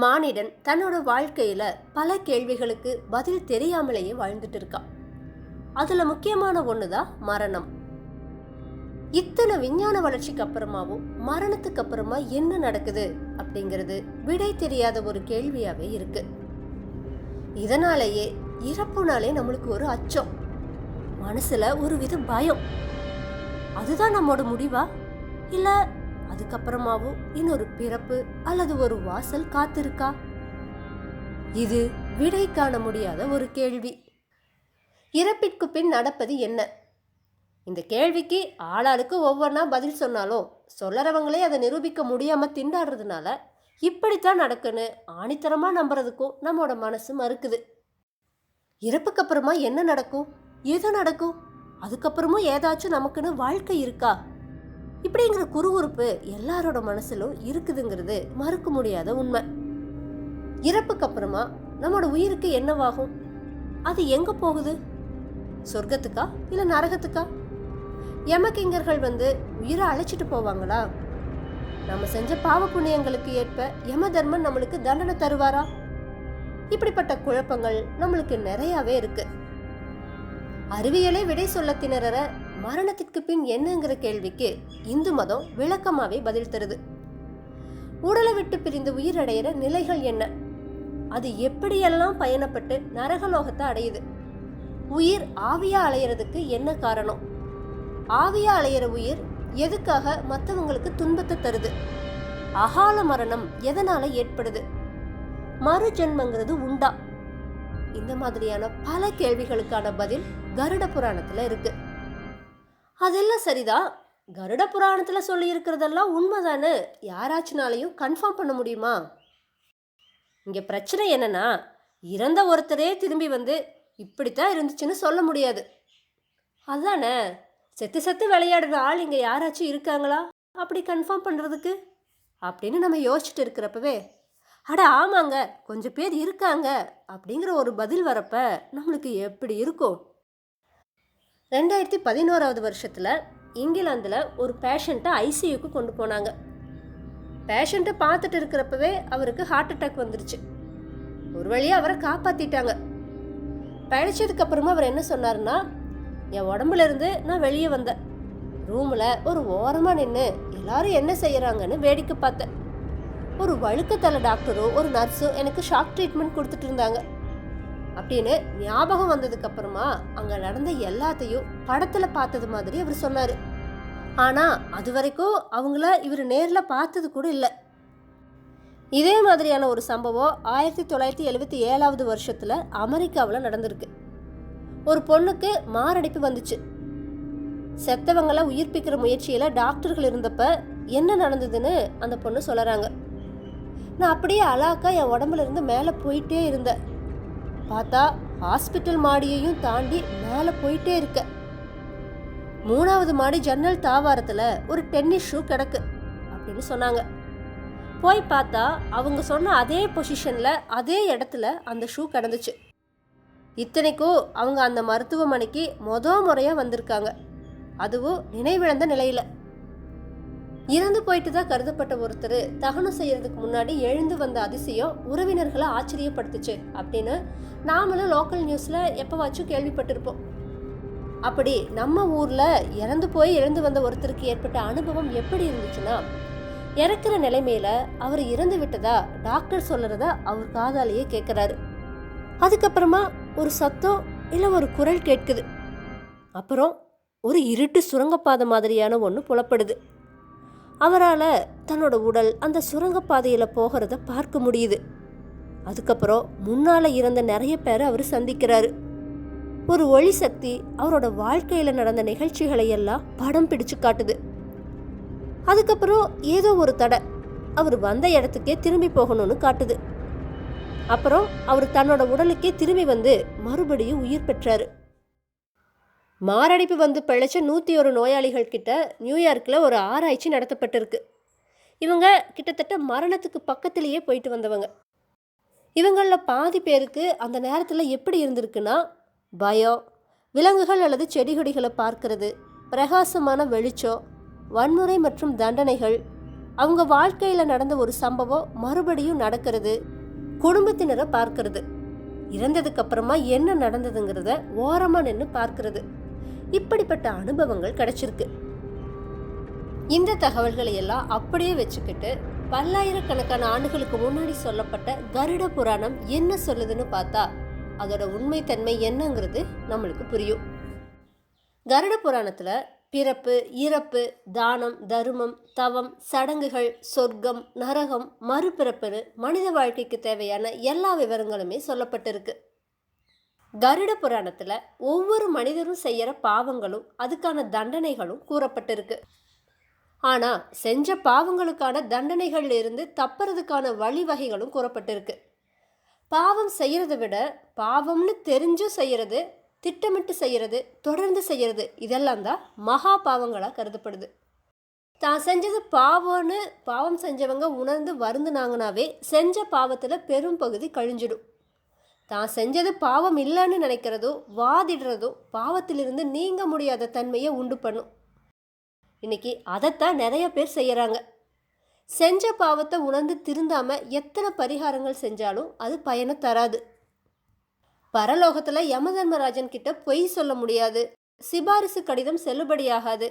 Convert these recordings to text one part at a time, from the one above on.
மானிடன் தன்னோட வாழ்க்கையில பல கேள்விகளுக்கு பதில் தெரியாமலேயே வாழ்ந்துட்டு இருக்கான் அதுல முக்கியமான ஒண்ணுதான் மரணம். இத்தனை விஞ்ஞான வளர்ச்சிக்கு அப்புறமாவும் மரணத்துக்கு அப்புறமா என்ன நடக்குது அப்படிங்கிறது விடை தெரியாத ஒரு கேள்வியாவே இருக்கு. இதனாலேயே இறப்புனாலே நம்மளுக்கு ஒரு அச்சம். மனசுல ஒரு வித பயம். அதுதான் நம்மோட முடிவா? இல்லை அதுக்கப்புறமாவும் இன்னொரு பிறப்பு அல்லது ஒரு வாசல் காத்திருக்கா? இது விடை காண முடியாத ஒரு கேள்வி. இறப்பிற்கு பின் நடப்பது என்ன? இந்த கேள்விக்கு ஆளாளுக்கு ஒவ்வொன்றா பதில் சொன்னாலும் சொல்லறவங்களே அதை நிரூபிக்க முடியாமல் திண்டாடுறதுனால இப்படித்தான் நடக்குன்னு ஆணித்தரமாக நம்புறதுக்கும் நம்மளோட மனசு மறுக்குது. இறப்புக்கு அப்புறமா என்ன நடக்கும்? எது நடக்கும்? அதுக்கப்புறமும் ஏதாச்சும் நமக்குன்னு வாழ்க்கை இருக்கா? இப்படிங்கிற குறுகுறுப்பு எல்லாரோட மனசிலும் இருக்குதுங்கிறது மறுக்க முடியாத உண்மை. இறப்புக்கு அப்புறமா நம்மளோட உயிருக்கு என்னவாகும்? அது எங்க போகுது? சொர்க்கத்துக்கா இல்ல நரகத்துக்கா? யமகிங்கர்கள் வந்து உயிரை அழைச்சிட்டு போவாங்களா? நம்ம செஞ்ச பாவ புண்ணியங்களுக்கு ஏற்ப யம தர்மன் நம்மளுக்கு தண்டனை தருவாரா? இப்படிப்பட்ட குழப்பங்கள் நம்மளுக்கு நிறையாவே இருக்குது அறிவியலே விடை சொல்ல திணற மரணத்திற்கு பின் என்னங்கிற கேள்விக்கு இந்து மதம் விளக்கமாவே பதில் தருது. உடலை விட்டு பிரிந்து உயிரடைகிற நிலைகள் என்ன? அது எப்படியெல்லாம் பயணப்பட்டு நரகலோகத்தை அடையுது? உயிர் ஆவியா அலையிறதுக்கு என்ன காரணம்? ஆவியா அலையிற உயிர் எதுக்காக மற்றவங்களுக்கு துன்பத்தை தருது? அகால மரணம் எதனால ஏற்படுது? மறு ஜென்மங்கிறது உண்டா? இந்த மாதிரியான பல கேள்விகளுக்கான பதில் கருட புராணத்துல இருக்கு. அதெல்லாம் சரிதான். கருட புராணத்துல சொல்லி இருக்கிறதெல்லாம் உண்மைதானே யாராச்சுனாலையும் கன்ஃபார்ம் பண்ண முடியுமா? இங்க பிரச்சனை என்னன்னா இறந்த ஒருத்தரே திரும்பி வந்து இப்படித்தான் இருந்துச்சுன்னு சொல்ல முடியாது. அதானே? செத்து செத்து விளையாடுற ஆள் இங்கே யாராச்சும் இருக்காங்களா? அப்படி கன்ஃபார்ம் பண்ணுறதுக்கு அப்படின்னு நம்ம யோசிச்சுட்டு இருக்கிறப்பவே அட ஆமாங்க கொஞ்சம் பேர் இருக்காங்க அப்படிங்கிற ஒரு பதில் வரப்ப நம்மளுக்கு எப்படி இருக்கும்? ரெண்டாயிரத்தி பதினோராவது வருஷத்தில் இங்கிலாந்தில் ஒரு பேஷண்ட்டை ஐசியூக்கு கொண்டு போனாங்க. பேஷண்ட்டை பார்த்துட்டு இருக்கிறப்பவே அவருக்கு ஹார்ட் அட்டாக் வந்துருச்சு. ஒரு வழியாக அவரை காப்பாற்றிட்டாங்க பழிச்சதுக்கப்புறமா அவர் என்ன சொன்னாருன்னா என் உடம்புல இருந்து நான் வெளியே வந்தேன். ரூமில் ஒரு ஓரமாக நின்று எல்லாரும் என்ன செய்கிறாங்கன்னு வேடிக்கை பார்த்தேன். ஒரு வழுக்கத்தலை டாக்டரோ ஒரு நர்ஸோ எனக்கு ஷாக் ட்ரீட்மெண்ட் கொடுத்துட்டு இருந்தாங்க அப்படின்னு ஞாபகம் வந்ததுக்கு அப்புறமா அங்கே நடந்த எல்லாத்தையும் படத்தில் பார்த்தது மாதிரி அவர் சொன்னார். ஆனால் அது வரைக்கும் அவங்கள இவர் நேரில் பார்த்தது கூட இல்லை. இதே மாதிரியான ஒரு சம்பவம் ஆயிரத்தி தொள்ளாயிரத்தி எழுபத்தி ஏழாவது வருஷத்தில் அமெரிக்காவில் நடந்திருக்கு. ஒரு பொண்ணுக்கு மாரடைப்பு வந்துச்சு. செத்தவங்களை உயிர்ப்பிக்கிற முயற்சியில் டாக்டர்கள் இருந்தப்ப என்ன நடந்ததுன்னு அந்த பொண்ணு சொல்கிறாங்க நான் அப்படியே அலாக்கா என் உடம்புல இருந்து மேலே போயிட்டே இருந்தேன். பார்த்தா ஹாஸ்பிட்டல் மாடியையும் தாண்டி மேலே போயிட்டே இருக்க. மூணாவது மாடி ஜன்னல் தாவாரத்தில் ஒரு டென்னிஸ் ஷூ கிடக்கு அப்படின்னு சொன்னாங்க. போய் பார்த்தா அவங்க சொன்ன அதே பொசிஷனில் அதே இடத்துல அந்த ஷூ கிடந்துச்சு. இத்தனைக்கும் அவங்க அந்த மருத்துவமனைக்கு மொத முறையாக வந்திருக்காங்க. அதுவும் நினைவிழந்த நிலையில். இறந்து போயிட்டு தான் கருதப்பட்ட ஒருத்தர் தகனம் செய்யறதுக்கு முன்னாடி எழுந்து வந்த அதிசயம் உறவினர்களை ஆச்சரியப்படுத்துச்சு அப்படின்னு நாமளும் லோக்கல் நியூஸில் எப்போவாச்சும் கேள்விப்பட்டிருப்போம். அப்படி நம்ம ஊரில் இறந்து போய் எழுந்து வந்த ஒருத்தருக்கு ஏற்பட்ட அனுபவம் எப்படி இருந்துச்சுன்னா இறக்குற நிலைமையில அவர் இறந்து விட்டதா டாக்டர் சொல்றத அவர் காதாலேயே கேட்குறாரு அதுக்கப்புறமா ஒரு சத்தம் இல்லை ஒரு குரல் கேட்குது. அப்புறம் ஒரு இருட்டு சுரங்கப்பாதை மாதிரியான ஒன்று புலப்படுது. அவரால் தன்னோட உடல் அந்த சுரங்கப்பாதையில் போகிறத பார்க்க முடியுது. அதுக்கப்புறம் முன்னால் இறந்த நிறைய பேரை அவர் சந்திக்கிறாரு. ஒரு ஒளி சக்தி அவரோட வாழ்க்கையில் நடந்த நிகழ்ச்சிகளை எல்லாம் படம் பிடிச்சு காட்டுது. அதுக்கப்புறம் ஏதோ ஒரு தடை அவர் வந்த இடத்துக்கே திரும்பி போகணும்னு காட்டுது. அப்புறம் அவர் தன்னோட உடலுக்கே திரும்பி வந்து மறுபடியும் உயிர் பெற்றாரு. மாரடைப்பு வந்து பிழைச்ச நூற்றி ஒரு நோயாளிகள் கிட்ட நியூயார்க்கில் ஒரு ஆராய்ச்சி நடத்தப்பட்டிருக்கு. இவங்க கிட்டத்தட்ட மரணத்துக்கு பக்கத்திலேயே போயிட்டு வந்தவங்க. இவங்களில் பாதி பேருக்கு அந்த நேரத்தில் எப்படி இருந்திருக்குன்னா பயம் விலங்குகள் அல்லது செடி கொடிகளை பார்க்கறது பிரகாசமான வெளிச்சம் வன்முறை மற்றும் தண்டனைகள் அவங்க வாழ்க்கையில் நடந்த ஒரு சம்பவம் மறுபடியும் நடக்கிறது குடும்பத்தினரை பார்க்கறது. இறந்ததுக்கு அப்புறமா என்ன நடந்ததுங்கிறத ஓரமாக நின்று பார்க்கறது. இப்படிப்பட்ட அனுபவங்கள் கிடைச்சிருக்கு. இந்த தகவல்களை எல்லாம் அப்படியே வச்சுக்கிட்டு பல்லாயிரக்கணக்கான ஆண்டுகளுக்கு முன்னாடி சொல்லப்பட்ட கருட புராணம் என்ன சொல்லுதுன்னு பார்த்தா அதோட உண்மைத்தன்மை என்னங்கிறது நம்மளுக்கு புரியும். கருட புராணத்துல பிறப்பு இறப்பு தானம் தருமம் தவம் சடங்குகள் சொர்க்கம் நரகம் மறுபிறப்புன்னு மனித வாழ்க்கைக்கு தேவையான எல்லா விவரங்களுமே சொல்லப்பட்டிருக்கு. கருட புராணத்தில் ஒவ்வொரு மனிதரும் செய்கிற பாவங்களும் அதுக்கான தண்டனைகளும் கூறப்பட்டிருக்கு. ஆனால் செஞ்ச பாவங்களுக்கான தண்டனைகளில் இருந்து தப்புறதுக்கான வழிவகைகளும் கூறப்பட்டிருக்கு. பாவம் செய்கிறத விட பாவம்னு தெரிஞ்சும் செய்கிறது திட்டமிட்டு செய்கிறது தொடர்ந்து செய்கிறது இதெல்லாம் தான் மகா பாவங்களாக கருதப்படுது. தான் செஞ்சது பாவம்னு பாவம் செஞ்சவங்க உணர்ந்து வருந்துனாங்கனாவே செஞ்ச பாவத்தில் பெரும் பகுதி கழிஞ்சிடும். தான் செஞ்சது பாவம் இல்லைன்னு நினைக்கிறதோ வாதிடுறதோ பாவத்திலிருந்து நீங்க முடியாத தன்மையை உண்டு பண்ணும். இன்னைக்கு அதைத்தான் நிறைய பேர் செய்கிறாங்க செஞ்ச பாவத்தை உணர்ந்து திருந்தாமல் எத்தனை பரிகாரங்கள் செஞ்சாலும் அது பயனை தராது. பரலோகத்தில் யமதர்மராஜன் கிட்ட பொய் சொல்ல முடியாது. சிபாரிசு கடிதம் செல்லுபடியாகாது.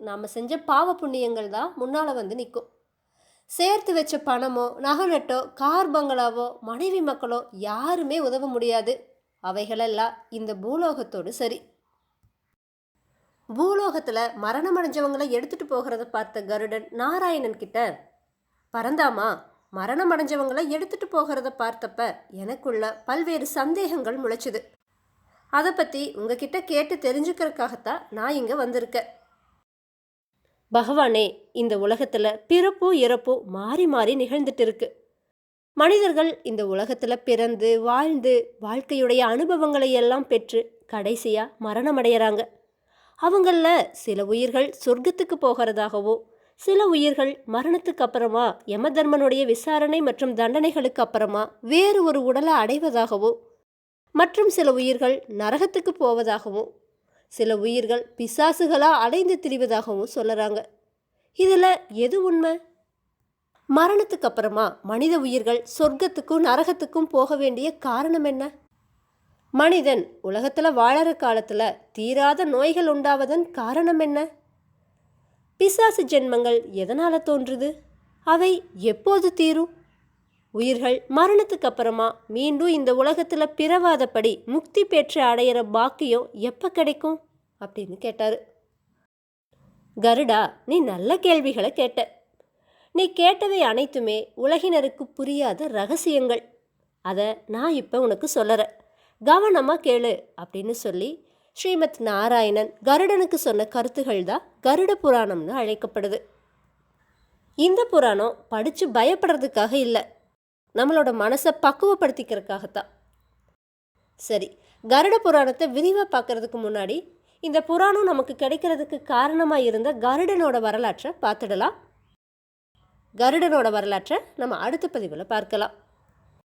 நாம் செஞ்ச பாவ புண்ணியங்கள் தான் முன்னால் வந்து நிற்கும் சேர்த்து வச்ச பணமோ நகநட்டோ கார் பங்களாவோ மனைவி மக்களோ யாருமே உதவ முடியாது. அவைகளெல்லாம் இந்த பூலோகத்தோடு சரி. பூலோகத்தில் மரணம் அடைஞ்சவங்களை எடுத்துட்டு போகிறத பார்த்த கருடன் நாராயணன் கிட்ட பரந்தாமா மரணம் அடைஞ்சவங்களை எடுத்துட்டு போகிறத பார்த்தப்ப எனக்குள்ள பல்வேறு சந்தேகங்கள் முளைச்சுது. அதை பற்றி உங்ககிட்ட கேட்டு தெரிஞ்சுக்கிறதுக்காகத்தான் நான் இங்கே வந்திருக்கேன். பகவானே இந்த உலகத்துல பிறப்பும் இறப்பும் மாறி மாறி நிகழ்ந்துட்டு இருக்கு மனிதர்கள் இந்த உலகத்துல பிறந்து வாழ்ந்து வாழ்க்கையுடைய அனுபவங்களை எல்லாம் பெற்று கடைசியா மரணம் அடையறாங்க அவங்கள சில உயிர்கள் சொர்க்கத்துக்கு போகிறதாகவோ சில உயிர்கள் மரணத்துக்கு அப்புறமா யமதர்மனுடைய விசாரணை மற்றும் தண்டனைகளுக்கு அப்புறமா வேறு ஒரு உடலை அடைவதாகவோ மற்றும் சில உயிர்கள் நரகத்துக்கு போவதாகவும் சில உயிர்கள் பிசாசுகளாக அலைந்து திரிவதாகவும் சொல்லறாங்க. இதில் எது உண்மை? மரணத்துக்கு அப்புறமா மனித உயிர்கள் சொர்க்கத்துக்கும் நரகத்துக்கும் போக வேண்டிய காரணம் என்ன? மனிதன் உலகத்தில் வாழற காலத்தில் தீராத நோய்கள் உண்டாவதன் காரணம் என்ன? பிசாசு ஜென்மங்கள் எதனால் தோன்றுது? அவை எப்போது தீரும்? உயிர்கள் மரணத்துக்கு அப்புறமா மீண்டும் இந்த உலகத்தில் பிறவாதபடி முக்தி பெற்று அடையிற பாக்கியம் எப்போ கிடைக்கும்? அப்படின்னு கேட்டார். கருடா நீ நல்ல கேள்விகளை கேட்ட. நீ கேட்டவை அனைத்துமே உலகினருக்கு புரியாத ரகசியங்கள். அதை நான் இப்போ உனக்கு சொல்லறேன். கவனமாக கேளு அப்படின்னு சொல்லி ஸ்ரீமத் நாராயணன் கருடனுக்கு சொன்ன கருத்துகள் தான் கருட புராணம்னு அழைக்கப்படுது. இந்த புராணம் படித்து பயப்படுறதுக்காக இல்லை. நம்மளோட மனசை பக்குவப்படுத்திக்கிறதுக்காகத்தான். சரி கருட புராணத்தை விரிவாக பார்க்கறதுக்கு முன்னாடி இந்த புராணம் நமக்கு கிடைக்கிறதுக்கு காரணமாக இருந்த கருடனோட வரலாற்றை பார்த்துடலாம். கருடனோட வரலாற்றை நம்ம அடுத்த பதிவில் பார்க்கலாம்.